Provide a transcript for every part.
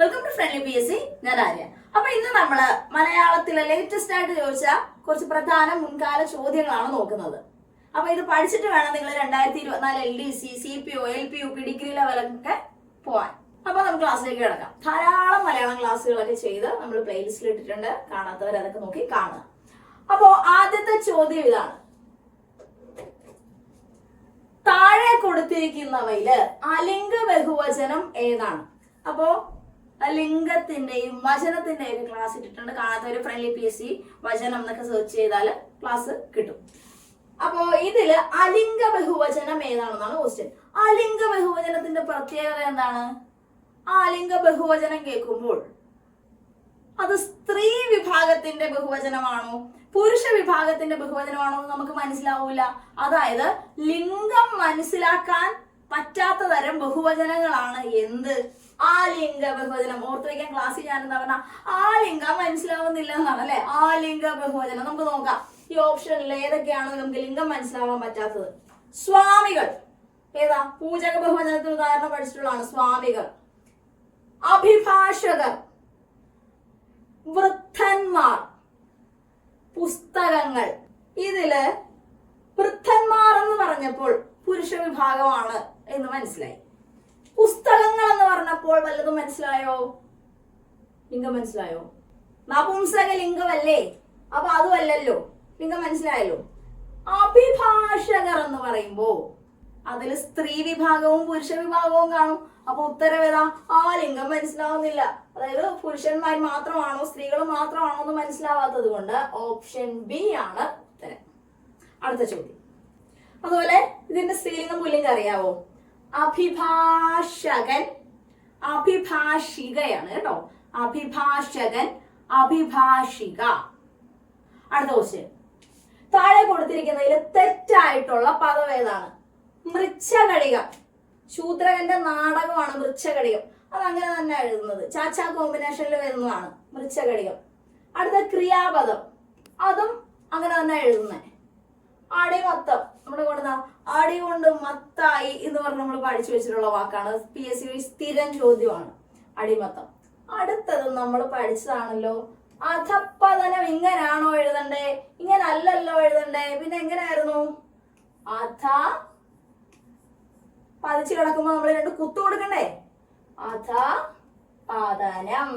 Welcome to friendly P S C ഞാൻ ആര്യ. അപ്പൊ ഇന്ന് നമ്മൾ മലയാളത്തിലെ ലേറ്റസ്റ്റ് ആയിട്ട് ചോദിച്ച കുറച്ച് പ്രധാന മുൻകാല ചോദ്യങ്ങളാണ് നോക്കുന്നത്. അപ്പൊ ഇത് പഠിച്ചിട്ട് വേണം നിങ്ങൾ രണ്ടായിരത്തി ഇരുപത്തിനാല് L D C C P O L P U P degree ലെവലൊക്കെ പോവാൻ. അപ്പൊ നമുക്ക് ക്ലാസ്സിലേക്ക് കിടക്കാം. ധാരാളം മലയാളം ക്ലാസ്സുകളൊക്കെ ചെയ്ത് നമ്മൾ പ്ലേലിസ്റ്റിൽ ഇട്ടിട്ടുണ്ട്. കാണാത്തവർ അതൊക്കെ നോക്കി കാണുക. അപ്പോ ആദ്യത്തെ ചോദ്യം ഇതാണ്. താഴെ കൊടുത്തിരിക്കുന്നവയിൽ അലിംഗ ബഹുവചനം ഏതാണ്? അപ്പോ ലിംഗത്തിന്റെയും വചനത്തിന്റെയും ക്ലാസ് ഇട്ടിട്ടുണ്ട്. കാണാത്തവര് ഫ്രണ്ട്ലി പി എസ് സി വചനം എന്നൊക്കെ സെർച്ച് ചെയ്താൽ ക്ലാസ് കിട്ടും. അപ്പോ ഇതിൽ അലിംഗ ബഹുവചനം ഏതാണെന്നാണ് ക്വസ്റ്റ്യൻ അലിംഗ ബഹുവചനത്തിന്റെ പ്രത്യേകത എന്താണ്? അലിംഗ ബഹുവചനം കേൾക്കുമ്പോൾ അത് സ്ത്രീ വിഭാഗത്തിന്റെ ബഹുവചനമാണോ? പുരുഷ വിഭാഗത്തിന്റെ ബഹുവചനമാണോ എന്ന് നമുക്ക് മനസ്സിലാവൂല. അതായത് ലിംഗം മനസ്സിലാക്കാൻ പറ്റാത്ത തരം ബഹുവചനങ്ങളാണ് എന്ത്? ആ ലിംഗ ബഹുവചനം. ഓർത്ത് വയ്ക്കാൻ ക്ലാസ്സിൽ ഞാൻ എന്താ പറഞ്ഞ? ആ മനസ്സിലാവുന്നില്ല എന്നാണ് അല്ലെ? ആലിംഗ ലിംഗ ബഹുവചനം. നമുക്ക് നോക്കാം. ഈ ഓപ്ഷനിൽ ഏതൊക്കെയാണ് നമുക്ക് ലിംഗം മനസ്സിലാവാൻ പറ്റാത്തത്? സ്വാമികൾ. ഏതാ? പൂജക ബഹുവചനത്തിന് ഉദാഹരണം പഠിച്ചിട്ടുള്ളതാണ് സ്വാമികൾ. അഭിഭാഷകർ. വൃദ്ധന്മാർ. പുസ്തകങ്ങൾ. ഇതിൽ വൃദ്ധന്മാർ എന്ന് പറഞ്ഞപ്പോൾ പുരുഷ വിഭാഗമാണ് എന്ന് മനസ്സിലായി. പുസ്തകങ്ങൾ എന്ന് പറഞ്ഞപ്പോൾ വല്ലതും മനസ്സിലായോ? ലിംഗം മനസ്സിലായോ? നപുംസക ലിംഗമല്ലേ? അപ്പൊ അതുമല്ലല്ലോ ലിംഗം മനസ്സിലായല്ലോ. അഭിഭാഷകർ എന്ന് പറയുമ്പോ അതിൽ സ്ത്രീ വിഭാഗവും പുരുഷ വിഭാഗവും കാണും. അപ്പൊ ഉത്തരവേദാ ആ ലിംഗം മനസ്സിലാവുന്നില്ല. അതായത് പുരുഷന്മാർ മാത്രമാണോ സ്ത്രീകൾ മാത്രമാണോ എന്ന് മനസ്സിലാവാത്തത് കൊണ്ട് ഓപ്ഷൻ ബി ആണ് ഉത്തരം. അടുത്ത ചോദ്യം. അതുപോലെ ഇതിന്റെ സ്ത്രീലിംഗം പുല്ലിംഗം അറിയാവോ? അഭിഭാഷകൻ അഭിഭാഷികയാണ് കേട്ടോ. അഭിഭാഷകൻ അഭിഭാഷിക. അടുത്ത ക്വസ്റ്റ്യൻ താഴെ കൊടുത്തിരിക്കുന്നതിൽ തെറ്റായിട്ടുള്ള പദം ഏതാണ്? മൃച്ഛകടിക. ശൂദ്രകന്റെ നാടകമാണ് മൃച്ഛകടികം. അത് അങ്ങനെ തന്നെ എഴുതുന്നത്. ചാച്ചാ കോമ്പിനേഷനിൽ വരുന്നതാണ് മൃച്ഛകടികം. അടുത്ത ക്രിയാപദം. അതും അങ്ങനെ തന്നെ എഴുതുന്നത് അടിമത്തം. നമ്മുടെ കൂടുന്ന അടി കൊണ്ട് മത്തായി എന്ന് പറഞ്ഞ് നമ്മൾ പഠിച്ചു വെച്ചിട്ടുള്ള വാക്കാണ്. പി എസ് സി സ്ഥിരം ചോദ്യമാണ്. അടിമത്തം. അടുത്തത് നമ്മൾ പഠിച്ചതാണല്ലോ. അധപ്പതനം ഇങ്ങനാണോ എഴുതണ്ടേ? ഇങ്ങനെ അല്ലല്ലോ എഴുതണ്ടേ? പിന്നെ എങ്ങനെയായിരുന്നു അധ പതിച്ചു കിടക്കുമ്പോ നമ്മൾ രണ്ട് കുത്തു കൊടുക്കണ്ടേ? അധ പതനം.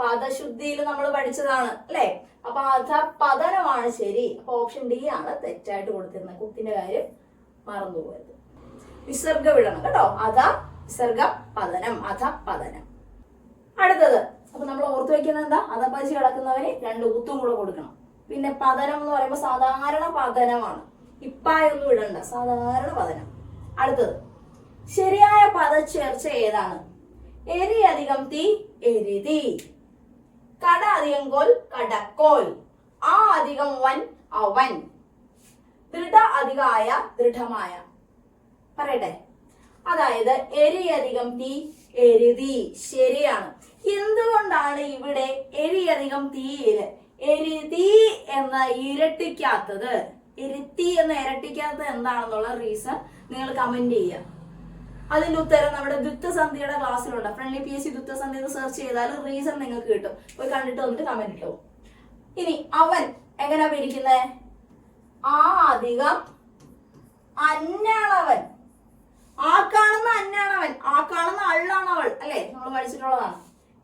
പദശുദ്ധിയിൽ നമ്മൾ പഠിച്ചതാണ് അല്ലെ? അപ്പൊ അധ പതനമാണ് ശരി. അപ്പൊ ഓപ്ഷൻ ഡി ആണ് തെറ്റായിട്ട് കൊടുത്തിരുന്നത് കുത്തിന്റെ കാര്യം മറന്നുപോയത്. വിസർഗ വിടണം കേട്ടോ. അധ വിസർഗ പതനം അധ പതനം. അടുത്തത്. അപ്പൊ നമ്മൾ ഓർത്തു വെക്കുന്നത് എന്താ? അധപ്പതിച്ച് കിടക്കുന്നവന് രണ്ട് ഊത്തും കൂടെ കൊടുക്കണം. പിന്നെ പതനം എന്ന് പറയുമ്പോൾ സാധാരണ പതനമാണ്. ഇപ്പായൊന്നും ഇടണ്ട സാധാരണ പതനം. അടുത്തത്. ശരിയായ പദച്ചേർച്ച ഏതാണ്? എരി അധികം തീ എരിതി. കട അധികം കോൽ കടക്കോൽ. ആ അധികം വൻ അവൻ. ദൃഢ അധികമായ ദൃഢമായ. പറയട്ടെ. അതായത് എരി അധികം തീ എരുതി. ശരിയാണ്. എന്തുകൊണ്ടാണ് ഇവിടെ എരി അധികം തീയിൽ എരുതി എന്ന ഇരട്ടിക്കാത്തത്. ഇരുത്തി എന്ന ഇരട്ടിക്കാത്തത് എന്താണെന്നുള്ള റീസൺ നിങ്ങൾ കമന്റ് ചെയ്യുക. അതിന്റെ ഉത്തരം നമ്മുടെ ദുത്തസന്ധിയുടെ ക്ലാസ്സിലുണ്ട്. ഫ്രണ്ട്ലി പി എസ് സി ദുത്തസന്ധി എന്ന് സെർച്ച് ചെയ്താൽ റീസൺ നിങ്ങൾക്ക് കിട്ടും. പോയി കണ്ടിട്ട് വന്നിട്ട് കമന്റ് ഇട്ടു. ഇനി അവൻ എങ്ങനെയാ പിരിക്കുന്നത് ആ അധികം അന്നാണവൻ ആ കാണുന്ന അന്നാണവൻ ആ കാണുന്ന അള്ളാണവൾ. അല്ലെ? നമ്മൾ പഠിച്ചിട്ടുള്ളതാണ്.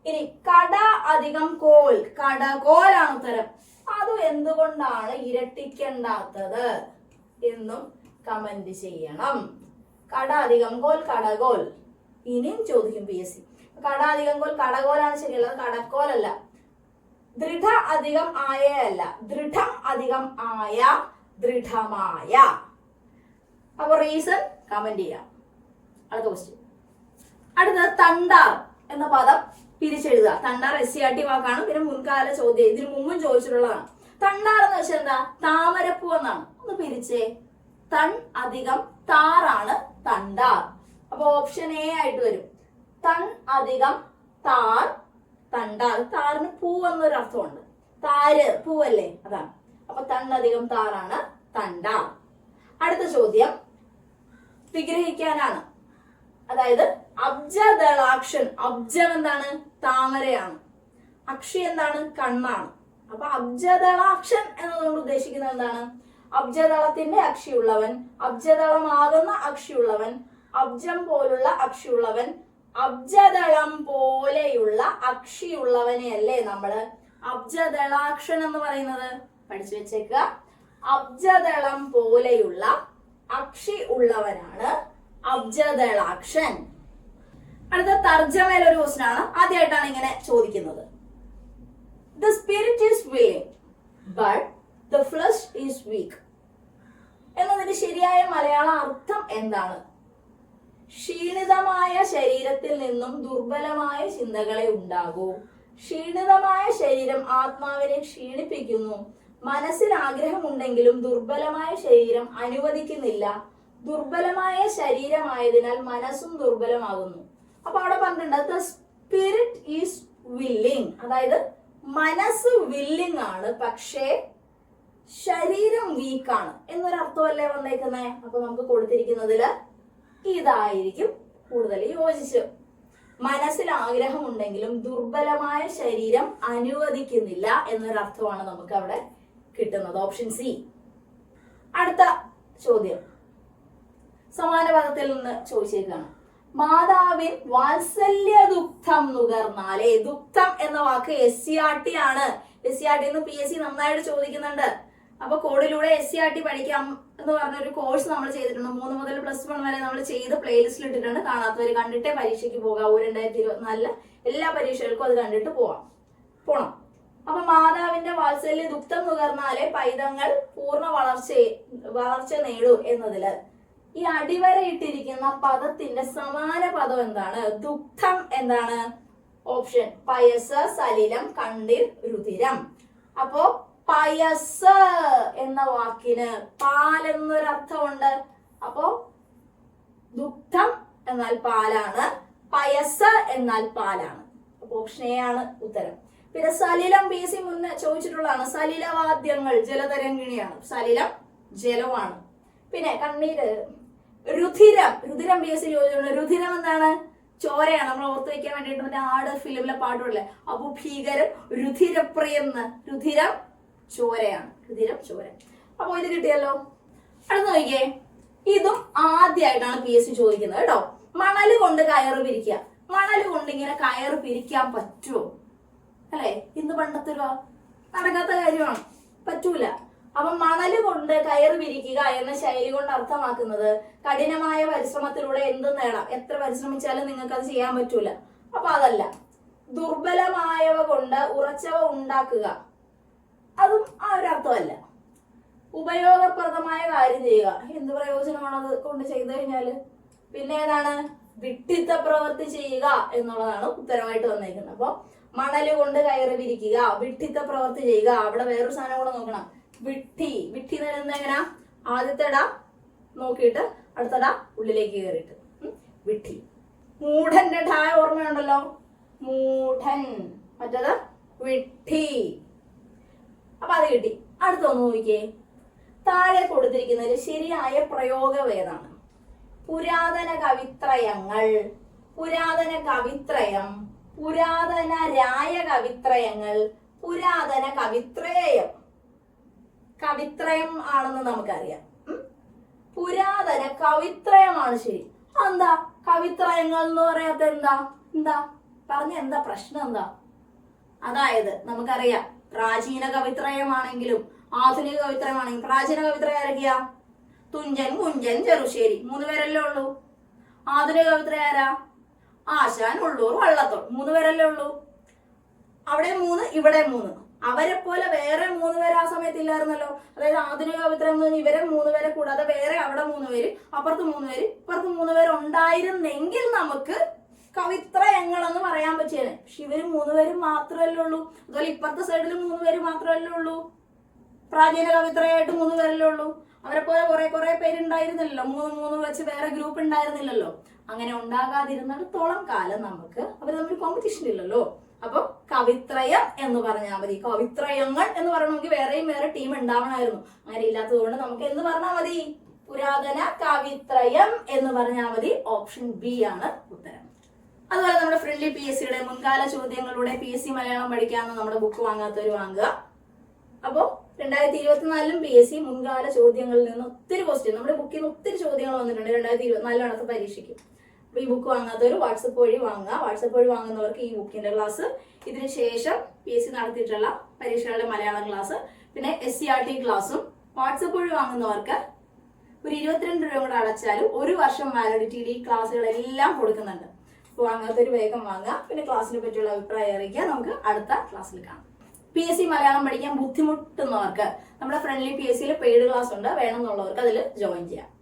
ഇനി കട അധികം കോൽ. കടകോലാണ് ഉത്തരം. അത് എന്തുകൊണ്ടാണ് ഇരട്ടിക്കണ്ടാത്തത്? എന്നും കമന്റ് ചെയ്യണം. കട അധികം കോൽ കടകോൽ. ഇനിയും ചോദിക്കും പി എസ് സി. കട അധികം കോൽ കടകോലാണ് ശരിയല്ല കടക്കോലല്ല. ദൃഢ അധികം ആയ അല്ല ദൃഢം അധികം ആയ ദൃഢമായ. അപ്പൊ റീസൺ കമന്റ് ചെയ്യാം. അടുത്ത ക്വസ്റ്റ്യൻ അടുത്തത് തണ്ടാർ എന്ന പദം പിരിച്ചെഴുതുക. തണ്ടാർ എസ് സി ആർ ടി വാക്കാണ്. പിന്നെ മുൻകാല ചോദ്യം. ഇതിനു മുമ്പും ചോദിച്ചിട്ടുള്ളതാണ്. തണ്ടാർ എന്ന് വെച്ചാൽ എന്താ? താമരപ്പൂ എന്നാണ്. ഒന്ന് പിരിച്ചേ. തൺ അധികം താറാണ് തണ്ടാർ. അപ്പൊ ഓപ്ഷൻ എ ആയിട്ട് വരും. തൺ അധികം താർ തണ്ടാർ. താറിന് പൂ എന്നൊരു അർത്ഥമുണ്ട്. താര് പൂവല്ലേ? അതാണ്. അപ്പൊ തണ്ണധികം താറാണ് തണ്ടാർ. അടുത്ത ചോദ്യം. വിഗ്രഹിക്കാനാണ്. അതായത് അബ്ജദളാക്ഷൻ. അബ്ജം എന്താണ്? താമരയാണ്. അക്ഷി എന്താണ്? കണ്ണാണ്. അപ്പൊ അബ്ജദളാക്ഷൻ എന്നതുകൊണ്ട് ഉദ്ദേശിക്കുന്നത് എന്താണ്? അബ്ജദളത്തിന്റെ അക്ഷിയുള്ളവൻ അബ്ജദളമാകുന്ന അക്ഷിയുള്ളവൻ അബ്ജം പോലുള്ള അക്ഷിയുള്ളവൻ അബ്ജദളം പോലെയുള്ള അക്ഷിയുള്ളവനെയല്ലേ നമ്മൾ? അബ്ജദളാക്ഷൻ എന്ന് പറയുന്നത്? പഠിച്ചു വെച്ചേക്കുക. അബ്ജദളം പോലെയുള്ള അക്ഷി ഉള്ളവനാണ് അബ്ജദളാക്ഷൻ. അടുത്ത തർജമയിൽ ഒരു ക്വസ്റ്റൻ ആണ്. ആദ്യമായിട്ടാണ് ഇങ്ങനെ ചോദിക്കുന്നത്. The spirit is willing but the flesh is weak ശരിയായ മലയാള അർത്ഥം എന്താണ്? ക്ഷീണിതമായ ശരീരത്തിൽ നിന്നും ദുർബലമായ ചിന്തകളെ ഉണ്ടാകൂ. ക്ഷീണിതമായ ശരീരം ആത്മാവിനെ ക്ഷീണിപ്പിക്കുന്നു. മനസ്സിൽ ആഗ്രഹമുണ്ടെങ്കിലും ദുർബലമായ ശരീരം അനുവദിക്കുന്നില്ല. ദുർബലമായ ശരീരമായതിനാൽ മനസ്സും ദുർബലമാകുന്നു. അപ്പൊ അവിടെ പറഞ്ഞിട്ടുണ്ട് ദ സ്പിരിറ്റ് ഈസ് വില്ലിങ് അതായത് മനസ്സ് വില്ലിങ് ആണ് പക്ഷേ ശരീരം വീക്കാണ് എന്നൊരു എന്നൊരർത്ഥമല്ലേ വന്നേക്കുന്നേ? അപ്പൊ നമുക്ക് കൊടുത്തിരിക്കുന്നതിൽ ഇതായിരിക്കും കൂടുതൽ യോജിച്ച്. മനസ്സിൽ ആഗ്രഹം ഉണ്ടെങ്കിലും ദുർബലമായ ശരീരം അനുവദിക്കുന്നില്ല എന്നൊരർത്ഥമാണ് നമുക്ക് അവിടെ കിട്ടുന്നത്. ഓപ്ഷൻ സി അടുത്ത ചോദ്യം. സമാന പദത്തിൽ നിന്ന് ചോദിച്ചേക്കാണ്. മാതാവിൻ വാത്സല്യ ദുഃഖം നുകർന്നാലേ ദുഃഖം എന്ന വാക്ക് എസ് സി ആർ ടി ആണ്. S C R T P S C നന്നായിട്ട് ചോദിക്കുന്നുണ്ട്. അപ്പൊ കോഡിലൂടെ എസ് സി ആർ ടി പഠിക്കാം എന്ന് പറഞ്ഞ ഒരു കോഴ്സ് നമ്മൾ ചെയ്തിട്ടുണ്ട്. മൂന്ന് മുതൽ പ്ലസ് വൺ വരെ നമ്മൾ ചെയ്ത് പ്ലേലിസ്റ്റിൽ ഇട്ടിട്ടുണ്ട് കാണാത്തവര് കണ്ടിട്ടേ പരീക്ഷയ്ക്ക് പോകാവൂ രണ്ടായിരത്തി ഇരുപത്തിനാലിൽ എല്ലാ പരീക്ഷകൾക്കും അത് കണ്ടിട്ട് പോവാം. പോണം. അപ്പൊ മാതാവിന്റെ വാത്സല്യ ദുഃഖം നുകർന്നാലേ പൈതങ്ങൾ പൂർണ വളർച്ച വളർച്ച നേടൂ എന്നതിൽ. ഈ അടിവരയിട്ടിരിക്കുന്ന പദത്തിന്റെ സമാന പദം എന്താണ്? ദുഃഖം എന്താണ്? ഓപ്ഷൻ. പയസ് സലിലം കണ്ടിർ രുതിരം. അപ്പോ പയസ് എന്ന വാക്കിന് പാൽ എന്നൊരർത്ഥമുണ്ട്. അപ്പോ ദുഃഖം എന്നാൽ പാലാണ് പയസ് എന്നാൽ പാലാണ്. അപ്പൊ ഓപ്ഷൻ എ ആണ് ഉത്തരം. പിന്നെ സലിലം ബി സി മുന്നേ ചോദിച്ചിട്ടുള്ളതാണ്. സലിലവാദ്യങ്ങൾ ജലതരംഗിണിയാണ്. സലിലം ജലമാണ്. പിന്നെ കണ്ണീര് രുധിരം. രുധിരം ബി എസ് സി ചോദിച്ചിട്ടുണ്ട്. രുധിരം എന്താണ്? ചോരയാണ്. നമ്മൾ ഓർത്ത് വെക്കാൻ വേണ്ടിയിട്ട് മറ്റേ ആട് ഫിലിമിലെ പാട്ടുള്ളേ അപ്പൊ ഭീകരം രുധിരപ്രിയം എന്ന്. രുധിരം ചോരയാണ്. രുധിരം ചോര. അപ്പൊ ഇത് കിട്ടിയല്ലോ? അടുത്ത് നോക്കിയേ. ഇതും ആദ്യമായിട്ടാണ് പി എസ് സി ചോദിക്കുന്നത് കേട്ടോ. മണൽ കൊണ്ട് കയറ് പിരിക്കുക. മണൽ കൊണ്ട് ഇങ്ങനെ കയറ് പിരിക്കാൻ പറ്റുമോ അല്ലേ? ഇന്ന് പണ്ടത്തെ നടക്കാത്ത കാര്യമാണ്. പറ്റൂല. അപ്പൊ മണൽ കൊണ്ട് കയറ് പിരിക്കുക എന്ന ശൈലി കൊണ്ട് അർത്ഥമാക്കുന്നത് കഠിനമായ പരിശ്രമത്തിലൂടെ എന്ത് നേടാം? എത്ര പരിശ്രമിച്ചാലും നിങ്ങൾക്ക് അത് ചെയ്യാൻ പറ്റൂല. അപ്പൊ അതല്ല. ദുർബലമായവ കൊണ്ട് ഉറച്ചവ ഉണ്ടാക്കുക. അതും ആ ഒരു അർത്ഥമല്ല ഉപയോഗപ്രദമായ കാര്യം ചെയ്യുക. എന്ത് പ്രയോജനമാണ് അത് കൊണ്ട് ചെയ്തു കഴിഞ്ഞാൽ പിന്നെ ഏതാണ്? വിട്ടിത്ത പ്രവൃത്തി ചെയ്യുക എന്നുള്ളതാണ് ഉത്തരമായിട്ട് വന്നേക്കുന്നത്. അപ്പൊ മണൽ കൊണ്ട് കയറി വിരിക്കുക വിട്ടിത്ത പ്രവൃത്തി ചെയ്യുക. അവിടെ വേറൊരു സാധനം കൂടെ നോക്കണം. വിട്ടി. വിട്ടി എന്ന് എങ്ങനെ? ആദ്യത്തെ ഇട നോക്കിയിട്ട് അടുത്തട ഉള്ളിലേക്ക് കയറിയിട്ട്. വിട്ടി. മൂഢന്റെ ഠായ ഓർമ്മയുണ്ടല്ലോ? മൂഢൻ. മറ്റത്? വിട്ടി. അപ്പൊ അത് കിട്ടി. അടുത്തൊന്ന് നോക്കിയേ. താഴെ കൊടുത്തിരിക്കുന്നതിൽ ശരിയായ പ്രയോഗം ഏതാണ്? പുരാതന കവിത്രയങ്ങൾ പുരാതന കവിത്രയം പുരാതന രായ കവിത്രയങ്ങൾ പുരാതന കവിത്രേയം. കവിത്രയം ആണെന്ന് നമുക്കറിയാം? പുരാതന കവിത്രയമാണ് ശരി. എന്താ കവിത്രയങ്ങൾ എന്ന് പറയാത്ത എന്താ? എന്താ? പറഞ്ഞ എന്താ പ്രശ്നം എന്താ? അതായത് നമുക്കറിയാം. പ്രാചീന കവിത്രയമാണെങ്കിലും ആധുനിക കവിത്രയമാണെങ്കിലും പ്രാചീന കവിത്രയം ആരൊക്കെയാ? തുഞ്ചൻ കുഞ്ചൻ ചെറുശ്ശേരി. മൂന്ന് പേരല്ലേ ഉള്ളൂ. ആധുനിക കവിത്രയ ആരാ? ആശാൻ ഉള്ളൂർ വള്ളത്തോൾ. മൂന്ന് പേരല്ലേ ഉള്ളൂ. അവിടെ മൂന്ന് ഇവിടെ മൂന്ന്. അവരെ പോലെ വേറെ മൂന്ന് പേര് ആ സമയത്ത് ഇല്ലായിരുന്നല്ലോ അതായത് ആധുനിക കവിത്രം എന്ന് ഇവരെ മൂന്ന് പേരെ കൂടാതെ വേറെ അവിടെ മൂന്ന് പേര് അപ്പുറത്ത് മൂന്ന് പേര് ഇപ്പുറത്ത് മൂന്ന് പേര് ഉണ്ടായിരുന്നെങ്കിൽ നമുക്ക് കവിത്രയങ്ങളെന്ന് പറയാൻ പറ്റിയത് പക്ഷെ ഇവർ മൂന്ന് പേര് മാത്രമല്ലേ ഉള്ളൂ. അതുപോലെ ഇപ്പുറത്തെ സൈഡിൽ മൂന്ന് പേര് മാത്രമല്ലേ ഉള്ളൂ. പ്രാചീന കവിത്രയായിട്ട് മൂന്ന് പേരല്ലേ ഉള്ളൂ. അവരെ പോലെ കുറെ കുറെ പേരുണ്ടായിരുന്നില്ലല്ലോ മൂന്ന് മൂന്ന് വെച്ച് വേറെ ഗ്രൂപ്പ് ഉണ്ടായിരുന്നില്ലല്ലോ. അങ്ങനെ ഉണ്ടാകാതിരുന്നിടത്തോളം കാലം നമുക്ക് അവർ തമ്മിൽ കോമ്പറ്റീഷൻ ഇല്ലല്ലോ. അപ്പൊ കവിത്രയം എന്ന് പറഞ്ഞാൽ മതി. കവിത്രയങ്ങൾ എന്ന് പറയണമെങ്കിൽ വേറെയും വേറെ ടീം ഉണ്ടാവണമായിരുന്നു. അങ്ങനെ ഇല്ലാത്തത് കൊണ്ട് നമുക്ക് എന്ന് പറഞ്ഞാൽ മതി? പുരാതന കവിത്രയം എന്ന് പറഞ്ഞാൽ മതി. ഓപ്ഷൻ ബി ആണ്. അതുപോലെ നമ്മുടെ ഫ്രണ്ട്ലി പി എസ് സിയുടെ മുൻകാല ചോദ്യങ്ങളുടെ പി എസ് സി മലയാളം പഠിക്കാമെന്ന് നമ്മുടെ ബുക്ക് വാങ്ങാത്തവർ വാങ്ങുക. അപ്പോൾ രണ്ടായിരത്തി ഇരുപത്തിനാലിലും പി എസ് സി മുൻകാല ചോദ്യങ്ങളിൽ നിന്ന് ഒത്തിരി ക്വസ്റ്റ്യൻ നമ്മുടെ ബുക്കിൽ നിന്ന് ഒത്തിരി ചോദ്യങ്ങൾ വന്നിട്ടുണ്ട്. രണ്ടായിരത്തി ഇരുപത്തിനാലിലാണ് പരീക്ഷയ്ക്ക്. അപ്പോൾ ഈ ബുക്ക് വാങ്ങാത്തവർ വാട്സപ്പ് വഴി വാങ്ങുക. വാട്സപ്പ് വഴി വാങ്ങുന്നവർക്ക് ഈ ബുക്കിന്റെ ക്ലാസ് ഇതിന് ശേഷം പി എസ് സി നടത്തിയിട്ടുള്ള പരീക്ഷകളുടെ മലയാളം ക്ലാസ് പിന്നെ എസ് സി ആർ ടി ക്ലാസ്സും വാട്സപ്പ് വഴി വാങ്ങുന്നവർക്ക് ഒരു ഇരുപത്തിരണ്ട് രൂപ കൂടെ അടച്ചാലും ഒരു വർഷം വാലിഡിറ്റിയിൽ ഈ ക്ലാസ്സുകളെല്ലാം കൊടുക്കുന്നുണ്ട്. വാങ്ങാത്തൊരു വേഗം വാങ്ങുക. പിന്നെ ക്ലാസ്സിനെ പറ്റിയുള്ള അഭിപ്രായം അറിയിക്കുക. നമുക്ക് അടുത്ത ക്ലാസ്സിൽ കാണാം. പി എസ് സി മലയാളം പഠിക്കാൻ ബുദ്ധിമുട്ടുന്നവർക്ക് നമ്മുടെ ഫ്രണ്ട്ലി പി എസ് സിയിൽ പെയ്ഡ് ക്ലാസ് ഉണ്ട്. വേണമെന്നുള്ളവർക്ക് അതിൽ ജോയിൻ ചെയ്യാം.